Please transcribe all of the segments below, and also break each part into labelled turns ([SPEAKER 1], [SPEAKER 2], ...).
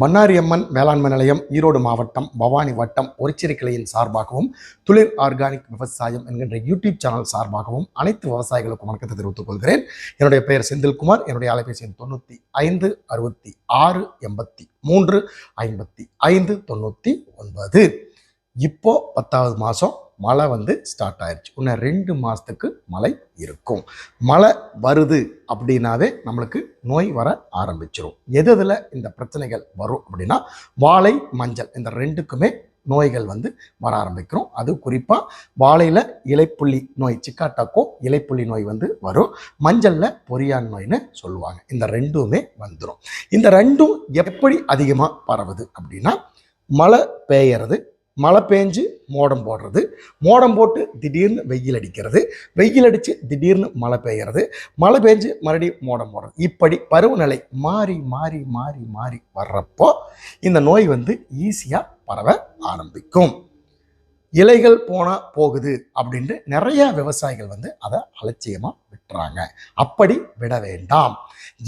[SPEAKER 1] பண்ணாரி அம்மன் வேளாண்மை நிலையம் ஈரோடு மாவட்டம் பவானி வட்டம் ஒரிச்சிறை கிளையின் சார்பாகவும் துளிர் ஆர்கானிக் விவசாயம் என்கின்ற யூடியூப் சேனல் சார்பாகவும் அனைத்து விவசாயிகளுக்கும் வணக்கத்தை தெரிவித்துக் கொள்கிறேன். என்னுடைய பெயர் செந்தில்குமார் என்னுடைய அலைபேசி எண் தொண்ணூற்றி ஐந்து அறுபத்தி ஆறு எண்பத்தி மூன்று ஐம்பத்தி ஐந்து தொண்ணூற்றி ஒன்பது. இப்போ பத்தாவது மாதம் மழை வந்து ஸ்டார்ட் ஆயிடுச்சு இன்னும் ரெண்டு மாதத்துக்கு மழை இருக்கும். மழை வருது அப்படின்னாவே நம்மளுக்கு நோய் வர ஆரம்பிச்சிடும் எது எதில் இந்த பிரச்சனைகள் வரும் அப்படின்னா வாழை மஞ்சள் இந்த ரெண்டுக்குமே நோய்கள் வந்து வர ஆரம்பிக்கிறோம். அது குறிப்பாக வாழையில் இலைப்புள்ளி நோய் சிக்காட்டாக்கோ இலைப்புள்ளி நோய் வந்து வரும். மஞ்சளில் பொரியான் நோய்னு சொல்லுவாங்க. இந்த ரெண்டுமே வந்துடும் இந்த ரெண்டும் எப்படி அதிகமாக பரவுது அப்படின்னா மழை பெய்யறது மழை பெஞ்சு மோடம் போடுறது. மோடம் போட்டு திடீர்னு வெயில் அடிக்கிறது. வெயில் அடித்து திடீர்னு மழை பெய்கிறது மழை பெஞ்சு மறுபடியும் மோடம் போடுறது. இப்படி பருவநிலை மாறி மாறி மாறி மாறி வர்றப்போ இந்த நோய் வந்து ஈஸியாக பரவ ஆரம்பிக்கும். இலைகள் போனால் போகுது அப்படின்ட்டு நிறையா விவசாயிகள் வந்து அதை அலட்சியமாக விட்டுறாங்க. அப்படி விட வேண்டாம்.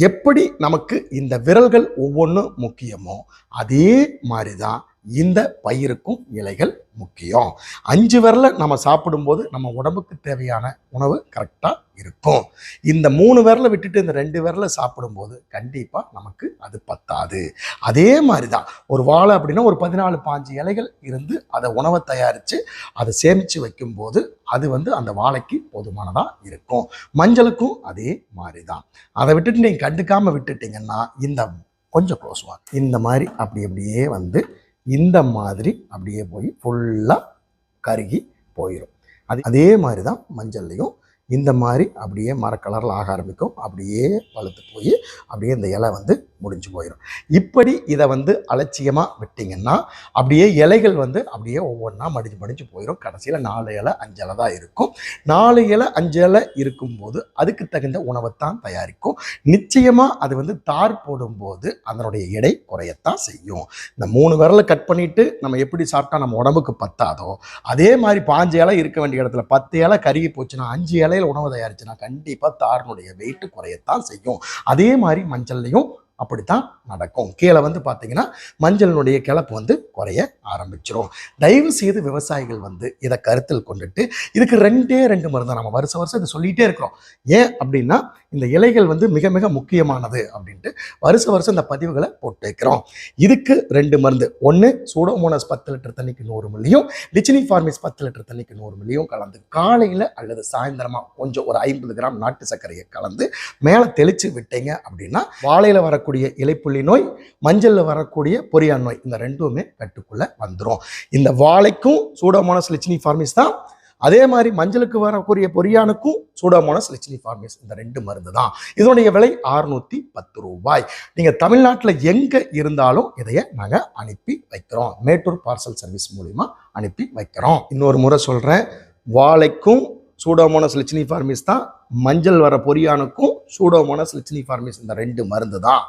[SPEAKER 1] எப்படி நமக்கு இந்த விரல்கள் ஒவ்வொன்றும் முக்கியமோ அதே மாதிரி தான் இந்த பயிருக்கும் இலைகள் முக்கியம். அஞ்சு விரல நம்ம சாப்பிடும்போது நம்ம உடம்புக்கு தேவையான உணவு கரெக்டாக இருக்கும். இந்த மூணு விரலை விட்டுட்டு இந்த ரெண்டு விரல சாப்பிடும்போது கண்டிப்பாக நமக்கு அது பத்தாது. அதே மாதிரி தான் ஒரு வாழை அப்படின்னா ஒரு பதினாலு பாஞ்சு இலைகள் இருந்து அதை உணவை தயாரித்து அதை சேமித்து வைக்கும்போது அது வந்து அந்த வாழைக்கு போதுமானதாக இருக்கும். மஞ்சளுக்கும் அதே மாதிரி தான் அதை விட்டுட்டு நீங்கள் கண்டுக்காமல் விட்டுட்டீங்கன்னா இந்த கொஞ்சம் க்ளோஸ் வாங்க இந்த மாதிரி அப்படி அப்படியே வந்து இந்த மாதிரி அப்படியே போய் ஃபுல்லாக கருகி போயிடும் அது அதே மாதிரி தான் மஞ்சள்லையும் இந்த மாதிரி அப்படியே மரக்கலரில் ஆக ஆரம்பிக்கும். அப்படியே வளர்த்து போய் அப்படியே இந்த இலை வந்து முடிஞ்சு போயிடும் இப்படி இதை வந்து அலட்சியமாக விட்டிங்கன்னா அப்படியே இலைகள் வந்து அப்படியே ஒவ்வொன்றா மடிஞ்சு மடிஞ்சு போயிடும் கடைசியில் நாலு இலை அஞ்சு இலை தான் இருக்கும். நாலு இலை அஞ்சு இலை இருக்கும்போது அதுக்கு தகுந்த உணவைத்தான் தயாரிக்கும். நிச்சயமாக அது வந்து தார் போடும்போது அதனுடைய எடை குறையத்தான் செய்யும். இந்த மூணு விரலை கட் பண்ணிவிட்டு நம்ம எப்படி சாப்பிட்டா நம்ம உடம்புக்கு பத்தாதோ அதே மாதிரி பாஞ்சு இலை இருக்க வேண்டிய இடத்துல பத்து இலை கருகி போச்சுன்னா அஞ்சு இலை இலையில் உணவு தயாரிச்சுன்னா கண்டிப்பாக தாரனுடைய வெயிட் குறையத்தான் செய்யும். அதே மாதிரி மஞ்சள்லையும் அப்படித்தான் நடக்கும். கீழே வந்து பார்த்தீங்கன்னா மஞ்சளினுடைய கிளப்பு வந்து குறைய ஆரம்பிச்சிடும் தயவு செய்து விவசாயிகள் வந்து இதை கருத்தில் கொண்டுட்டு இதுக்கு ரெண்டே ரெண்டு மருந்து நம்ம வருஷம் வருஷம் இதை சொல்லிகிட்டே இருக்கிறோம். ஏன் அப்படின்னா இந்த இலைகள் வந்து மிக மிக முக்கியமானது அப்படின்ட்டு வருஷ வருஷம் இந்த பதிவுகளை போட்டு வைக்கிறோம். இதுக்கு ரெண்டு மருந்து. ஒன்று சூடோமோனஸ் பத்து லிட்டர் தண்ணிக்கு நூறு மில்லியும் லிச்சினி ஃபார்மிஸ் பத்து லிட்டர் தண்ணிக்கு நூறு மில்லியும் கலந்து காலையில் அல்லது சாயந்தரமாக கொஞ்சம் ஒரு ஐம்பது கிராம் நாட்டு சர்க்கரையை கலந்து மேலே தெளித்து விட்டீங்க அப்படின்னா வாழையில் வரக்கூடிய இலைப்புள்ளி நோய் மஞ்சளில் வரக்கூடிய பொரியான் நோய் இந்த ரெண்டுமே கட்டுக்குள்ளே வந்துடும் இந்த வாழைக்கும் சூடோமோனஸ் லிச்சினி ஃபார்மிஸ் தான். அதே மாதிரி மஞ்சளுக்கு வரக்கூடிய பொரியானுக்கும் சூடோமோனஸ் லிச்சினி ஃபார்மிஸ் இந்த ரெண்டு மருந்து தான். இதனுடைய விலை அறுநூத்தி பத்து ரூபாய். நீங்கள் தமிழ்நாட்டில் எங்கே இருந்தாலும் இதைய நாங்கள் அனுப்பி வைக்கிறோம். மேட்டூர் பார்சல் சர்வீஸ் மூலிமா அனுப்பி வைக்கிறோம். இன்னொரு முறை சொல்கிறேன் வாழைக்கும் சூடோமோனஸ் லிச்சினி ஃபார்மிஸ் தான் மஞ்சள் வர பொரியானுக்கும் சூடோமோனஸ் லிச்சினி ஃபார்மிஸ் இந்த ரெண்டு மருந்து தான்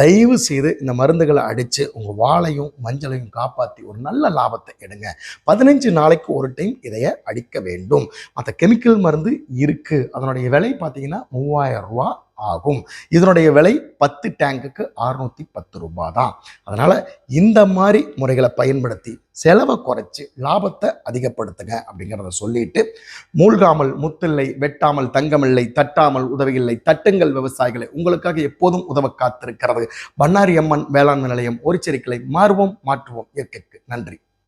[SPEAKER 1] தயவு செய்து இந்த மருந்துகளை அடித்து உங்கள் வாழையும் மஞ்சளையும் காப்பாற்றி ஒரு நல்ல லாபத்தை எடுங்க. பதினஞ்சு நாளைக்கு ஒரு டைம் இதைய அடிக்க வேண்டும். மற்ற கெமிக்கல் மருந்து இருக்குது அதனுடைய விலை பார்த்தீங்கன்னா மூவாயிரம் ரூபா. ஆகும். இதனுடைய விலை பத்து டேங்குக்கு அறுநூத்தி பத்து ரூபாய் தான் அதனால் இந்த மாதிரி முறைகளை பயன்படுத்தி செலவை குறைச்சி லாபத்தை அதிகப்படுத்துங்க அப்படிங்கிறத சொல்லிட்டு மூழ்காமல் முத்தில்லை வெட்டாமல் தங்கமில்லை தட்டாமல் உதவியில்லை தட்டுங்கள் விவசாயிகளை உங்களுக்காக எப்போதும் உதவ காத்திருக்கிறது. பண்ணாரி அம்மன் வேளாண்மை நிலையம் ஒரு செருக்களை மாறுவோம் மாற்றுவோம் இயற்கைக்கு. நன்றி.